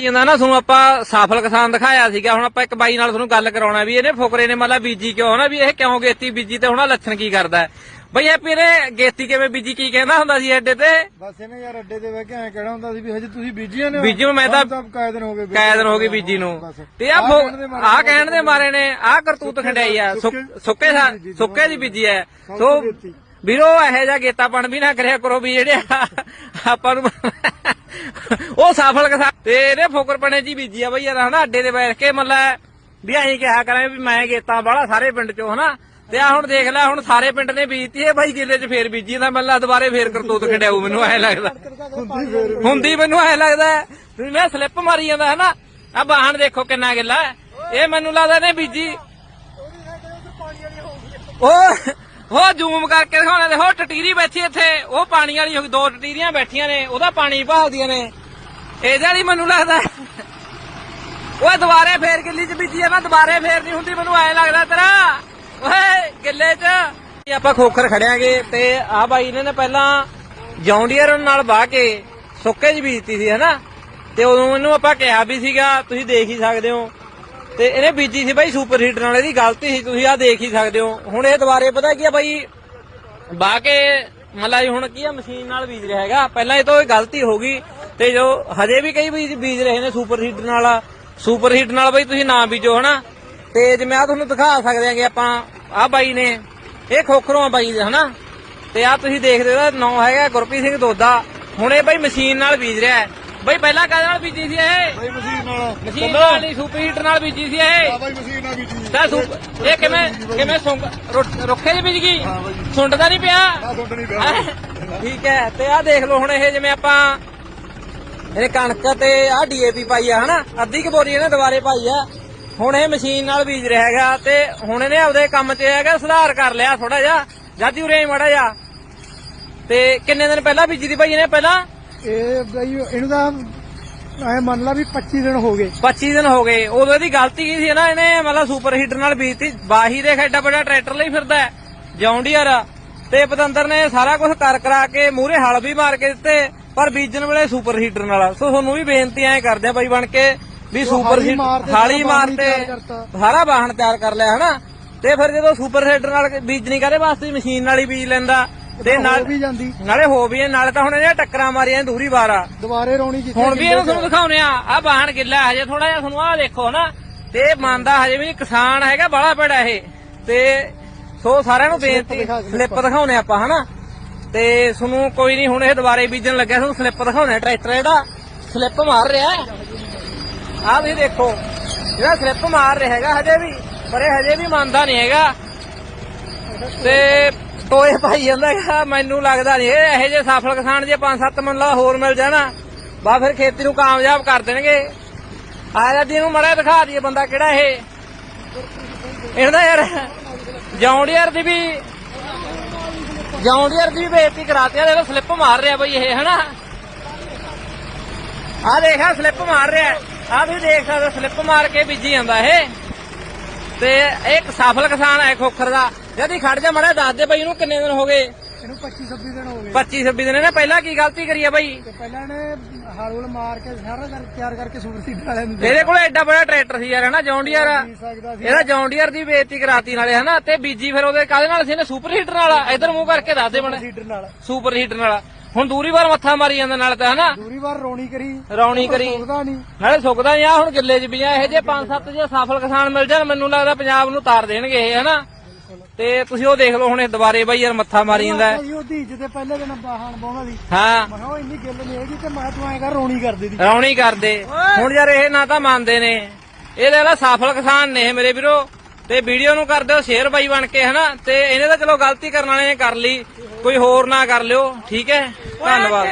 ਜਾਂਦਾ ਨਾ ਤੁਹਾਨੂੰ ਆਪਾਂ ਸਫਲ ਕਿਸਾਨ ਦਿਖਾਇਆ ਸੀਗਾ ਹੁਣ ਆਪਾਂ ਇੱਕ ਬਾਈ ਨਾਲ ਤੁਹਾਨੂੰ ਗੱਲ ਕਰਾਉਣਾ ਵੀ ਇਹਨੇ ਫੁਕਰੇ ਨੇ ਮਤਲਬ ਬੀਜੀ ਕਿਉਂ ਹਨਾ ਵੀ ਇਹ ਕਿਉਂ ਗੇਤੀ ਬੀਜੀ ਤੇ ਹੁਣ ਆਹ ਲੱਛਣ ਕੀ ਕਰਦਾ। ਬਈ ਇਹ ਪੀਰੇ ਗੇਤੀ ਕਿਵੇਂ ਬੀਜੀ ਕੀ ਕਹਿੰਦਾ ਹੁੰਦਾ ਸੀ ਐਡੇ ਤੇ? ਬਸ ਇਹਨੇ ਯਾਰ ਅੱਡੇ ਤੇ ਬਹਿ ਕੇ ਐਂ ਕਹਿਣਾ ਹੁੰਦਾ ਸੀ ਵੀ ਹਜੇ ਤੁਸੀਂ ਬੀਜੀਆਂ ਨੇ ਬੀਜੀ ਨੂੰ ਮੈਂ ਤਾਂ- ਕਾਇ ਦਿਨ ਹੋ ਗਏ ਕਾਇ ਦਿਨ ਹੋ ਗਏ ਬੀਜੀ ਨੂੰ। ਤੇ ਆ ਆਹ ਕਹਿਣ ਦੇ ਮਾਰੇ ਆ ਕਹਿਣ ਦੇ ਮਾਰੇ ਨੇ। ਆ ਕਰਤੂਤ ਖੰਡਾਈ ਆ। ਸੁੱਕ- ਸੁੱਕੇ ਸਾ- ਸੁੱਕੇ ਦੀ ਬੀਜੀ ਐ ਸੋ ਵੀਰੋ ਇਹੋ ਜਿਹਾ ਗੇਤਾਪਣ ਵੀ ਨਾ ਕਰਿਆ ਕਰੋ ਵੀ ਜਿਹੜੇ ਆਪਾਂ ਨੂੰ ਉਹ ਸਫਲ ਕਿਸਾਨ ਤੇ ਇਹਨੇ ਫੋਕਰਪਣੇ ਜੀ ਬੀਜੀ ਆ ਬਈ ਯਾਰ ਹਨਾ ਅੱਡੇ ਤੇ ਬੈਠ ਕੇ ਮਤਲਬ ਵੀ ਅਸੀਂ ਕਿਹਾ ਕਰਾਂ ਵੀ ਮੈਂ ਗੇਤਾਂ ਵਾਲਾ ਸਾਰੇ ਪਿੰਡ ਚੋਂ ਹਨਾ। ਤੇ ਆ ਹੁਣ ਦੇਖ ਲੈ ਹੁਣ ਸਾਰੇ ਪਿੰਡ ਨੇ ਬੀਜਤੀ ਹੈ ਬਾਈ ਕਿੱਲੇ 'ਚ ਫੇਰ ਬੀਜੀ ਤਾਂ ਮੱਲਾ ਦੁਬਾਰੇ ਫੇਰ ਕਰਤੂਤ ਖੰਡਾਊ ਮੈਨੂੰ ਐ ਲੱਗਦਾ। ਹੁੰਦੀ ਮੈਨੂੰ ਐ ਲੱਗਦਾ ਵੀ ਮੈਂ ਸਲਿੱਪ ਮਾਰੀ ਜਾਂਦਾ ਹਨਾ। ਆ ਬਾਹਣ ਦੇਖੋ ਕਿੰਨਾ ਗਿੱਲਾ। ਇਹ ਮੈਨੂੰ ਲੱਗਦਾ ਨੇ ਬੀਜੀ। ਉਹ ਜ਼ੂਮ ਕਰਕੇ ਦਿਖਾਉਣਾ ਦੇ ਉਹ ਟਟੀਰੀ ਬੈਠੀ ਇੱਥੇ। ਉਹ ਪਾਣੀ ਵਾਲੀ ਹੋ ਗਈ, ਦੋ ਟਟੀਰੀਆਂ ਬੈਠੀਆਂ ਨੇ, ਉਹਦਾ ਪਾਣੀ ਭਾਲਦੀਆਂ ਨੇ। ਇਹਦੇ ਵਾਲੀ ਮੈਨੂੰ ਲੱਗਦਾ ਓਏ ਦੁਬਾਰੇ ਫੇਰ ਗਿੱਲੀ ਚ ਬੀਜੀ ਆ ਨਾ, ਦੁਬਾਰੇ ਫੇਰ ਨਹੀਂ ਹੁੰਦੀ, ਮੈਨੂੰ ਐ ਲੱਗਦਾ ਤੇਰਾ। ਓਏ ਗਿੱਲੇ ਚ। ਆਪਾਂ ਖੋਖਰ ਖੜਿਆਂਗੇ ਤੇ ਆ ਬਾਈ ਇਹਨਾਂ ਨੇ ਪਹਿਲਾਂ ਜੌਂਡੀਅਰ ਨਾਲ ਵਾਹ ਕੇ ਸੁੱਕੇ ਚ ਬੀਜਤੀ ਸੀ, ਹਨਾ? ਤੇ ਉਦੋਂ ਇਹਨੂੰ ਆਪਾਂ ਕਿਹਾ ਵੀ ਸੀਗਾ, ਤੁਸੀਂ ਦੇਖ ਹੀ ਸਕਦੇ ਹੋ। ਤੇ ਇਹਨੇ ਬੀਜੀ ਸੀ ਬਾਈ ਸੁਪਰ ਹੀਟਰ ਨਾਲ ਇਹਦੀ ਗਲਤੀ ਸੀ, ਤੁਸੀਂ ਆ ਦੇਖ ਹੀ ਸਕਦੇ ਹੋ। ਹੁਣ ਇਹ ਦੁਬਾਰੇ ਪਤਾ ਕੀ ਆ ਬਾਈ ਵਾਹ ਕੇ ਮਤਲਬ ਹੁਣ ਕੀ ਆ, ਮਸ਼ੀਨ ਨਾਲ ਬੀਜ ਰਿਹਾ ਹੈਗਾ। ਪਹਿਲਾਂ ਇਹ ਤੋਂ ਇਹ ਗਲਤੀ ਹੋ ਗਈ ਤੇ ਜੋ ਹਜੇ ਵੀ ਕਈ ਬੀਜ ਬੀਜ ਰਹੇ ਨੇ ਸੁਪਰ ਹੀਟਰ ਨਾਲ। ਸੁਪਰ ਹੀਟਰ ਨਾਲ ਬਈ ਤੁਸੀਂ ਨਾ ਬੀਜੋ, ਹਨਾ? ਤੇ ਜਿਵੇਂ ਆ ਤੁਹਾਨੂੰ ਦਿਖਾ ਸਕਦੇ ਆਂਗੇ ਆਪਾਂ ਆ ਬਾਈ ਨੇ, ਇਹ ਖੋਖਰੋਂ ਆ ਬਾਈ ਦੇ, ਹਨਾ? ਤੇ ਆ ਤੁਸੀਂ ਦੇਖਦੇ ਹੋ, ਨਾਂ ਹੈਗਾ ਗੁਰਪ੍ਰੀਤ ਸਿੰਘ ਦੋਦਾ। ਹੁਣ ਇਹ ਬਾਈ ਮਸ਼ੀਨ ਨਾਲ ਬੀਜ ਰਿਹਾ ਹੈ। ਬਈ ਪਹਿਲਾਂ ਕਾਹਦੇ ਨਾਲ ਬੀਜੀ ਸੀ ਇਹ? ਬਾਈ ਮਸ਼ੀਨ ਨਾਲ। ਮਸ਼ੀਨ ਨਾਲ ਨਹੀਂ ਸੁਪਰ ਹੀਟਰ ਨਾਲ ਬੀਜੀ ਸੀ ਇਹ। ਆ ਬਾਈ ਮਸ਼ੀਨ ਨਾਲ ਬੀਜੀ। ਤਾਂ ਸੁਪ ਇਹ ਕਿਵੇਂ ਕਿਵੇਂ ਸੁੰਗ ਰੁ- ਰੁੱਖੇ ਚ ਬੀਜ ਗਈ? ਸੁੰਡਦਾ ਨਹੀਂ ਪਿਆ? ਆ ਸੁੱਟ ਨਹੀਂ ਪਿਆ। ਹੈਂ? ਠੀਕ ਹੈ ਤੇ ਆਹ ਦੇਖ ਲਓ ਹੁਣ ਇਹ ਜਿਵੇਂ ਆਪਾਂ ਇਹ ਕਣਕ ਤੇ ਆਹ ਡੀਏਪੀ ਪਾਈ ਆ ਹਨਾ? ਅੱਧੀ ਕੁ ਬੋਰੀ ਇਹਨੇ ਦੁਬਾਰੇ ਪਾਈ ਆ। ਹੁਣ ਇਹ ਮਸ਼ੀਨ ਨਾਲ ਬੀਜ ਰਿਹਾ ਹੈਗਾ ਤੇ ਹੁਣ ਇਹਨੇ ਆਪਦੇ ਕੰਮ 'ਚ ਹੈਗਾ ਸੁਧਾਰ ਕਰ ਲਿਆ ਥੋੜਾ ਜਿਹਾ। ਜਾਦੀ ਉਰੇ ਮੜਾ ਜਾ ਤੇ ਕਿੰਨੇ ਦਿਨ ਪਹਿਲਾਂ ਬੀਜੀ ਦੀ ਭਾਈ ਇਹਨੇ ਪਹਿਲਾਂ? ਇਹ ਬਈ ਇਹਨੂੰ ਤਾਂ ਐ ਮੰਨ ਲਾ ਵੀ 25 ਦਿਨ ਹੋ ਗਏ। 25 ਦਿਨ ਹੋ ਗਏ। ਉਦੋਂ ਇਹਦੀ ਗਲਤੀ ਕੀ ਸੀ ਨਾ ਇਹਨੇ ਮਤਲਬ ਸੁਪਰ ਹੀਟਰ ਨਾਲ ਬੀਜਤੀ ਬਾਹੀ ਦੇ ਐਡਾ ਵੱਡਾ ਟਰੈਕਟਰ ਲਈ ਫਿਰਦਾ ਜੌਂਡੀਅਰ ਤੇ ਪਤੰਦਰ ਨੇ ਸਾਰਾ ਕੁਝ ਕਰ ਕਰਾ ਕੇ ਮੂਹਰੇ ਹਲ ਵੀ ਮਾਰ ਕੇ ਦਿੱਤੇ ਪਰ ਬੀਜਣ ਵੇਲੇ ਸੁਪਰ ਹੀਟਰ ਨਾਲ। ਸੋ ਤੁਹਾਨੂੰ ਵੀ ਬੇਨਤੀ ਐ ਕਰਦੇ ਆ ਬਾਈ ਬਣ ਕੇ ਵੀ ਸੁਪਰ ਹੀਟਰ ਹਾਲੀ ਮਾਰਤੇ। ਸਾਰਾ ਵਾਹਣ ਤਿਆਰ ਕਰ ਲਿਆ ਹਨਾ? ਤੇ ਫਿਰ ਜਦੋਂ ਸੁਪਰ ਹੀਟਰ ਨਾਲ ਬੀਜਣੀ ਕਾਦੇ ਵਾਸਤੇ? ਮਸ਼ੀਨ ਨਾਲ ਹੀ ਬੀਜ ਲੈਂਦਾ। ਤੇ ਨਾਲ ਵੀ ਜਾਂਦੀ। ਨਾਲੇ ਹੋ ਵੀ ਇਹ, ਨਾਲੇ ਤਾਂ ਹੁਣ ਇਹਨੇ ਟੱਕਰਾਂ ਮਾਰੀਆਂ ਦੂਰੀ ਵਾਰ ਦੁਬਾਰੇ ਰੌਣੀ ਜਿੱਥੇ ਹੁਣ ਵੀ ਇਹਨੂੰ ਤੁਹਾਨੂੰ ਦਿਖਾਉਨੇ ਆ। ਆ ਬਾਹਣ ਗਿੱਲਾ ਹਜੇ ਥੋੜਾ ਜਿਹਾ ਤੁਹਾਨੂੰ ਆ ਦੇਖੋ ਨਾ ਤੇ ਮੰਨਦਾ ਹਜੇ ਵੀ ਕਿਸਾਨ ਹੈਗਾ ਬੜਾ ਬੜਾ ਇਹ। ਤੇ ਸੋ ਸਾਰਿਆਂ ਨੂੰ ਬੇਨਤੀ ਸਲਿੱਪ ਦਿਖਾਉਨੇ ਆਪਾਂ ਹਨਾ। ਤੇ ਤੁਹਾਨੂੰ ਕੋਈ ਨਹੀਂ ਹੁਣ ਇਹ ਦੁਬਾਰੇ ਬੀਜਣ ਲੱਗਿਆ ਤੁਹਾਨੂੰ ਸਲਿੱਪ ਦਿਖਾਉਨੇ ਟਰੈਕਟਰ ਜਿਹੜਾ ਸਲਿੱਪ ਮਾਰ ਰਿਹਾ ਆ ਵੀ ਦੇਖੋ ਜਿਹੜਾ ਸਲਿੱਪ ਮਾਰ ਰਿਹਾ ਹੈਗਾ ਹਜੇ ਵੀ ਪਰ ਇਹ ਹਜੇ ਵੀ ਮੰਨਦਾ ਨਹੀਂ ਹੈਗਾ। ਤੇ ਟੋਏ ਭਾਈ ਜਾਂਦਾ ਹੈਗਾ ਮੈਨੂੰ ਲੱਗਦਾ ਨਹੀਂ ਇਹ ਇਹੋ ਜਿਹੇ ਸਫਲ ਕਿਸਾਨ ਜੇ 5-7 ਮੰਨਲਾ ਹੋਰ ਮਿਲ ਜਾਣਾ ਬਾ ਫਿਰ ਖੇਤੀ ਨੂੰ ਕਾਮਯਾਬ ਕਰ ਦੇਣਗੇ। ਆਇਆ ਜੀ ਨੂੰ ਮੜਾ ਦਿਖਾ ਦਈਏ ਬੰਦਾ ਕਿਹੜਾ ਇਹ। ਇਹਦਾ ਯਾਰ ਜੌਂਡੀਅਰ ਦੀ ਵੀ ਜੌਂਡੀਅਰ ਦੀ ਵੀ ਬੇਇੱਜ਼ਤੀ ਕਰਾਤੀ ਆ। ਦੇਖੋ ਸਲਿੱਪ ਮਾਰ ਰਿਹਾ ਬਈ ਇਹ, ਹਨਾ? ਆ ਦੇਖਾ ਸਲਿੱਪ ਮਾਰ ਰਿਹਾ। ਆ ਵੀ ਦੇਖ ਸਕਦੇ ਸਲਿੱਪ ਮਾਰ ਕੇ ਬੀਜੀ ਜਾਂਦਾ ਇਹ। ਤੇ ਇੱਕ ਸਫਲ ਕਿਸਾਨ ਹੈ ਖੋਖਰ ਦਾ। ਜਦੀ ਖੜ ਜਾ ਮੜਾ ਦੱਸ ਦੇ ਬਈ ਇਹਨੂੰ ਕਿੰਨੇ ਦਿਨ ਹੋ ਗਏ? ਇਹਨੂੰ 25 26 ਦਿਨ ਹੋ ਗਏ। 25 26 ਦਿਨ ਇਹਨੇ ਪਹਿਲਾਂ ਕੀ ਗਲਤੀ ਕਰੀ ਆ ਬਈ? ਤੇ ਪਹਿਲਾਂ ਇਹਨੇ ਹਾਰੂਲ ਮਾਰ ਕੇ ਸਾਰਾ ਕਰ ਤਿਆਰ ਕਰਕੇ ਸੁਪਰ ਸੀਡਰ ਵਾਲਿਆਂ ਨੂੰ ਇਹਦੇ ਕੋਲ ਐਡਾ ਬੜਾ ਟਰੈਕਟਰ ਸੀ ਯਾਰ ਹਨਾ ਜੌਂਡੀਅਰ ਬੀਜ ਸਕਦਾ ਸੀ। ਇਹਦਾ ਜੌਂਡੀਅਰ ਦੀ ਬੇਇੱਜ਼ਤੀ ਕਰਾਤੀ ਨਾਲੇ ਹਨਾ ਤੇ ਬੀਜੀ ਫਿਰ ਉਹਦੇ ਕਾਹਦੇ ਨਾਲ ਸੀ ਇਹਨੇ? ਸੁਪਰ ਹੀਟਰ ਨਾਲ? ਇਧਰ ਮੂੰਹ ਕਰਕੇ ਦੱਸ ਦੇ ਬਣੇ ਨਾਲ। ਸੁਪਰ ਹੀਟਰ ਨਾਲ। ਹੁਣ ਦੂਰੀ ਵਾਰ ਮੱਥਾ ਮਾਰੀ ਜਾਂਦਾ ਨਾਲ ਤਾਂ ਹਨਾ? ਦੂਰੀ ਵਾਰ ਰੌਣੀ ਕਰੀ। ਰੌਣੀ ਕਰੀ। ਸੁਣਦਾ ਨਹੀਂ। ਨਾਲੇ ਸੁੱਕਦਾ ਨਹੀਂ ਆ ਹੁਣ ਗਿੱਲੇ 'ਚ ਵੀ ਆ ਇਹ ਜੇ 5-7 ਜੇ ਸਫਲ ਕਿਸਾਨ ਮਿਲ ਜਾਣ ਮੈਨੂੰ ਲੱਗਦਾ ਪੰਜਾਬ ਨੂੰ ਤਾਰ ਦੇਣਗੇ ਇਹ ਹਨਾ? ਤੇ ਤੁਸੀਂ ਉਹ ਦੇਖ ਲਓ ਹੁਣ ਇਹ ਦੁਬਾਰੇ ਬਾਈ ਯਾਰ ਮੱਥਾ ਮਾਰੀ ਜਾਂਦਾ ਹੈ। ਉਹ ਧੀਜ ਦੇ ਪਹਿਲੇ ਦਿਨ ਬਾਹਣ ਬਾਉਂਦਾ ਸੀ। ਹਾਂ। ਮੈਂ ਕਿਹਾ ਉਹ ਇੰਨੀ ਗਿੱਲ ਨਹੀਂ ਹੈਗੀ ਤੇ ਮੈਂ ਕਿਹਾ ਤੂੰ ਐਂ ਕਰ ਰੌਣੀ ਕਰ ਦੇ ਦੀ। ਰੌਣੀ ਕਰਦੇ ਹੁਣ ਯਾਰ ਇਹ ਨਾ ਤਾਂ ਮੰਨਦੇ ਨੇ। ਇਹ ਲਾ ਸਫਲ ਕਿਸਾਨ ਨੇ ਇਹ ਮੇਰੇ ਵੀਰੋ। ਤੇ ਵੀਡੀਓ ਨੂੰ ਕਰ ਦਿਓ ਸ਼ੇਅਰ ਬਾਈ ਬਣ ਕੇ ਹਨਾ? ਤੇ ਇਹਨੇ ਤਾਂ ਚਲੋ ਗਲਤੀ ਕਰਨ ਵਾਲੇ ਨੇ ਕਰ ਲਈ। ਕੋਈ ਹੋਰ ਨਾ ਕਰ ਲਿਓ ਠੀਕ ਹੈ? ਧੰਨਵਾਦ।